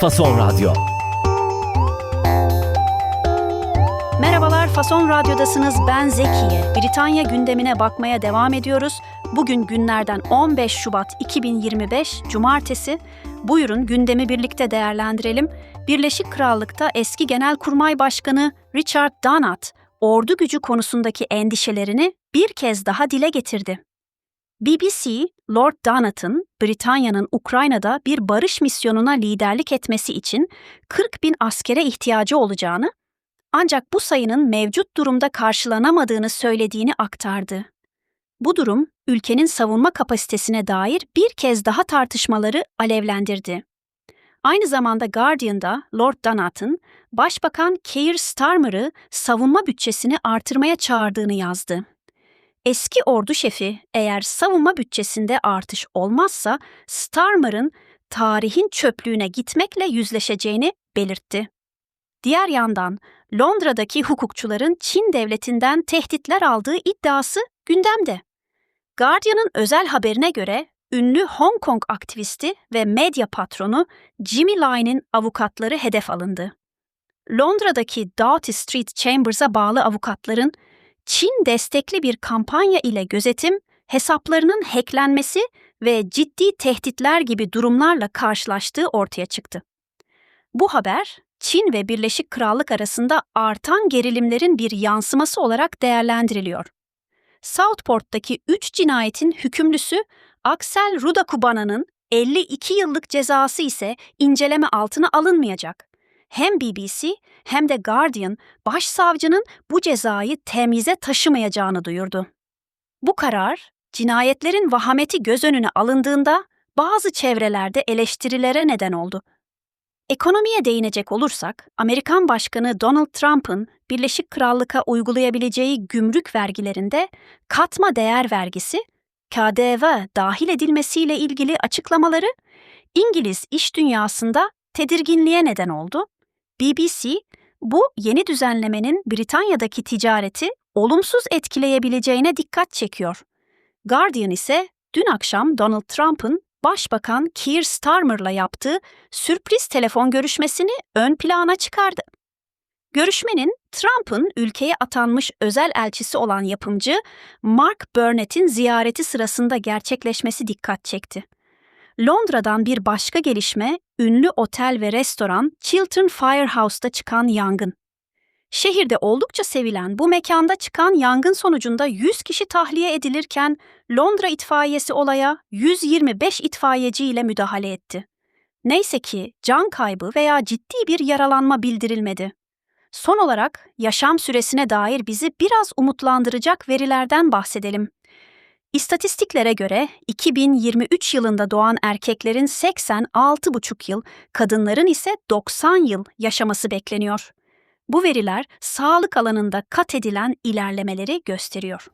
Fason Radyo. Merhabalar, Fason Radyo'dasınız. Ben Zekiye. Britanya gündemine bakmaya devam ediyoruz. Bugün günlerden 15 Şubat 2025 Cumartesi. Buyurun gündemi birlikte değerlendirelim. Birleşik Krallık'ta eski Genelkurmay Başkanı Richard Donat, ordu gücü konusundaki endişelerini bir kez daha dile getirdi. BBC, Lord Donat'ın Britanya'nın Ukrayna'da bir barış misyonuna liderlik etmesi için 40 bin askere ihtiyacı olacağını ancak bu sayının mevcut durumda karşılanamadığını söylediğini aktardı. Bu durum ülkenin savunma kapasitesine dair bir kez daha tartışmaları alevlendirdi. Aynı zamanda Guardian'da Lord Donat'ın Başbakan Keir Starmer'ı savunma bütçesini artırmaya çağırdığını yazdı. Eski ordu şefi eğer savunma bütçesinde artış olmazsa Starmer'ın tarihin çöplüğüne gitmekle yüzleşeceğini belirtti. Diğer yandan Londra'daki hukukçuların Çin devletinden tehditler aldığı iddiası gündemde. Guardian'ın özel haberine göre ünlü Hong Kong aktivisti ve medya patronu Jimmy Lai'nin avukatları hedef alındı. Londra'daki Doughty Street Chambers'a bağlı avukatların Çin destekli bir kampanya ile gözetim, hesaplarının hacklenmesi ve ciddi tehditler gibi durumlarla karşılaştığı ortaya çıktı. Bu haber Çin ve Birleşik Krallık arasında artan gerilimlerin bir yansıması olarak değerlendiriliyor. Southport'taki 3 cinayetin hükümlüsü Axel Rudakubana'nın 52 yıllık cezası ise inceleme altına alınmayacak. Hem BBC hem de Guardian başsavcının bu cezayı temize taşımayacağını duyurdu. Bu karar, cinayetlerin vahameti göz önüne alındığında bazı çevrelerde eleştirilere neden oldu. Ekonomiye değinecek olursak, Amerikan Başkanı Donald Trump'ın Birleşik Krallık'a uygulayabileceği gümrük vergilerinde katma değer vergisi, KDV dahil edilmesiyle ilgili açıklamaları İngiliz iş dünyasında tedirginliğe neden oldu. BBC, bu yeni düzenlemenin Britanya'daki ticareti olumsuz etkileyebileceğine dikkat çekiyor. Guardian ise dün akşam Donald Trump'ın Başbakan Keir Starmer'la yaptığı sürpriz telefon görüşmesini ön plana çıkardı. Görüşmenin Trump'ın ülkeye atanmış özel elçisi olan yapımcı Mark Burnett'in ziyareti sırasında gerçekleşmesi dikkat çekti. Londra'dan bir başka gelişme, ünlü otel ve restoran Chiltern Firehouse'da çıkan yangın. Şehirde oldukça sevilen bu mekanda çıkan yangın sonucunda 100 kişi tahliye edilirken Londra itfaiyesi olaya 125 itfaiyeci ile müdahale etti. Neyse ki can kaybı veya ciddi bir yaralanma bildirilmedi. Son olarak yaşam süresine dair bizi biraz umutlandıracak verilerden bahsedelim. İstatistiklere göre 2023 yılında doğan erkeklerin 86,5 yıl, kadınların ise 90 yıl yaşaması bekleniyor. Bu veriler sağlık alanında kat edilen ilerlemeleri gösteriyor.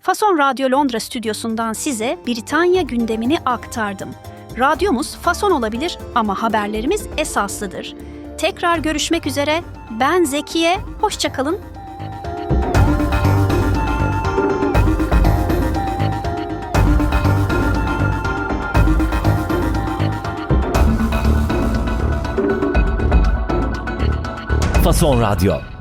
Fason Radyo Londra stüdyosundan size Britanya gündemini aktardım. Radyomuz fason olabilir ama haberlerimiz esaslıdır. Tekrar görüşmek üzere. Ben Zekiye. Hoşçakalın. Fason Radyo.